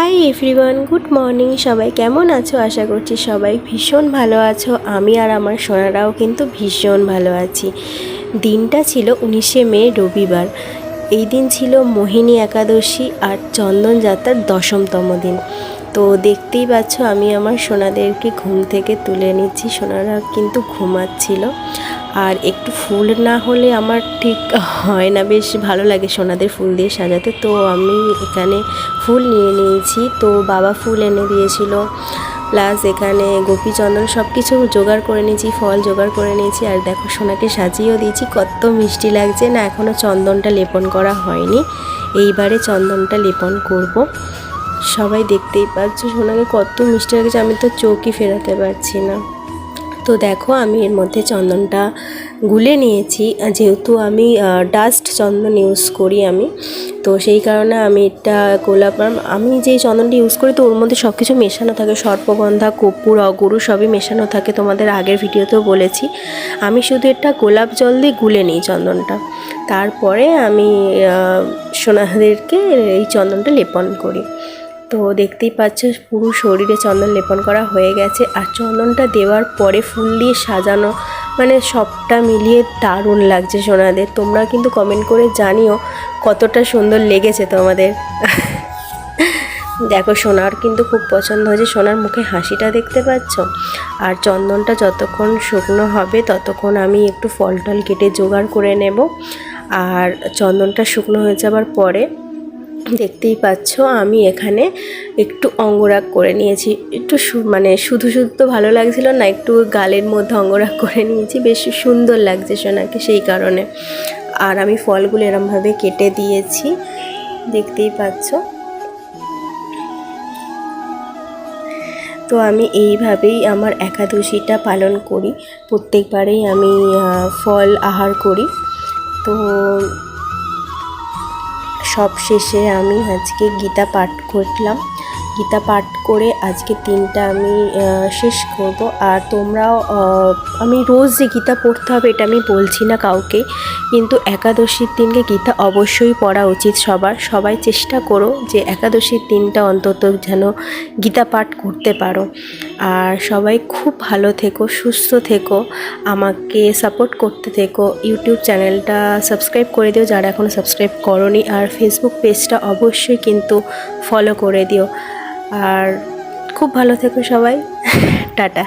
Hi everyone good morning সবাই কেমন আছো? আশা করছি সবাই ভীষণ ভালো আছো। আমি আর আমার সোনারাও কিন্তু ভীষণ ভালো আছি। দিনটা ছিল উনিশে মে, রবিবার। এই দিন ছিল মোহিনী একাদশী আর চন্দন যাত্রার দশমতম দিন। তো দেখতেই পাচ্ছ, আমি আমার সোনাদেরকে ঘুম থেকে তুলে নিচ্ছি। সোনারা কিন্তু ঘুমাচ্ছিল। আর একটু ফুল না হলে আমার ঠিক হয় না। বেশ ভালো লাগে সোনাদের ফুল দিয়ে সাজাতে। তো আমি এখানে ফুল নিয়ে নিয়েছি। তো বাবা ফুল এনে দিয়েছিল। প্লাস এখানে গোপীচন্দন সব কিছু জোগাড় করে নিয়েছি, ফল জোগাড় করে নিয়েছি। আর দেখো, সোনাকে সাজিয়েও দিয়েছি। কত মিষ্টি লাগছে না এখনও চন্দনটা লেপন করা হয়নি। এইবারে চন্দনটা লেপন করব। সবাই দেখতেই পাচ্ছ, সোনাকে কত মিষ্টি লাগছে। আমি তো চোখই ফেরাতে পারছি না। তো দেখো, আমি এর মধ্যে চন্দনটা গুলে নিয়েছি। যেহেতু আমি ডাস্ট চন্দন ইউজ করি আমি, তো সেই কারণে আমি এটা গোলাপ আমি যে চন্দনটা ইউজ করি তো ওর মধ্যে সব কিছু মেশানো থাকে। সর্পগন্ধা, কর্পূর, অগুরু সবই মেশানো থাকে তোমাদের আগের ভিডিওতেও বলেছি। আমি শুধু এটা গোলাপ জল দিয়ে গুলে নিই চন্দনটা। তারপরে আমি সোনাদেরকে এই চন্দনটা লেপন করি। তো দেখতেই পাচ্ছ, পুরো শরীরে চন্দন লেপন করা হয়ে গেছে আর চন্দনটা দেওয়ার পরে ফুল দিয়ে সাজানো মানে সবটা মিলিয়ে দারুণ লাগছে সোনাদের। তোমরা কিন্তু কমেন্ট করে জানিও কতটা সুন্দর লেগেছে তোমাদের। দেখো, সোনার কিন্তু খুব পছন্দ হয়েছে। সোনার মুখে হাসিটা দেখতে পাচ্ছ? আর চন্দনটা যতক্ষণ শুকনো হবে, ততক্ষণ আমি একটু ফল টল কেটে জোগাড় করে নেব। আর চন্দনটা শুকনো হয়ে যাবার পরে। দেখতেই পাচ্ছ, আমি এখানে একটু অঙ্গরাগ করে নিয়েছি। একটু মানে শুধু শুধু তো ভালো লাগছিল না, একটু গালের মধ্যে অঙ্গরাগ করে নিয়েছি। বেশ সুন্দর লাগছে সোনাকে সেই কারণে। আর আমি ফলগুলো এরমভাবে কেটে দিয়েছি, দেখতেই পাচ্ছ। তো আমি এইভাবেই আমার একাদশীটা পালন করি। প্রত্যেকবারেই আমি ফল আহার করি। তো সব শেষে আমি আজকে গীতা পাঠ করলাম। গীতা পাঠ করে আজকে তিনটা আমি শেষ করব। আর তোমরাও আমি রোজ যে গীতা পড়তে হবে এটা আমি বলছি না কাউকে, কিন্তু একাদশীর দিনকে গীতা অবশ্যই পড়া উচিত সবার। সবাই চেষ্টা করো যে একাদশীর দিনটা অন্তত যেন গীতা পাঠ করতে পারো। আর সবাই খুব ভালো থেকো, সুস্থ থেকো, আমাকে সাপোর্ট করতে থেকো। ইউটিউব চ্যানেলটা সাবস্ক্রাইব করে দিও যারা এখনও সাবস্ক্রাইব করনি। আর ফেসবুক পেজটা অবশ্যই কিন্তু ফলো করে দিও। আর খুব ভালো থেকো সবাই। টাটা।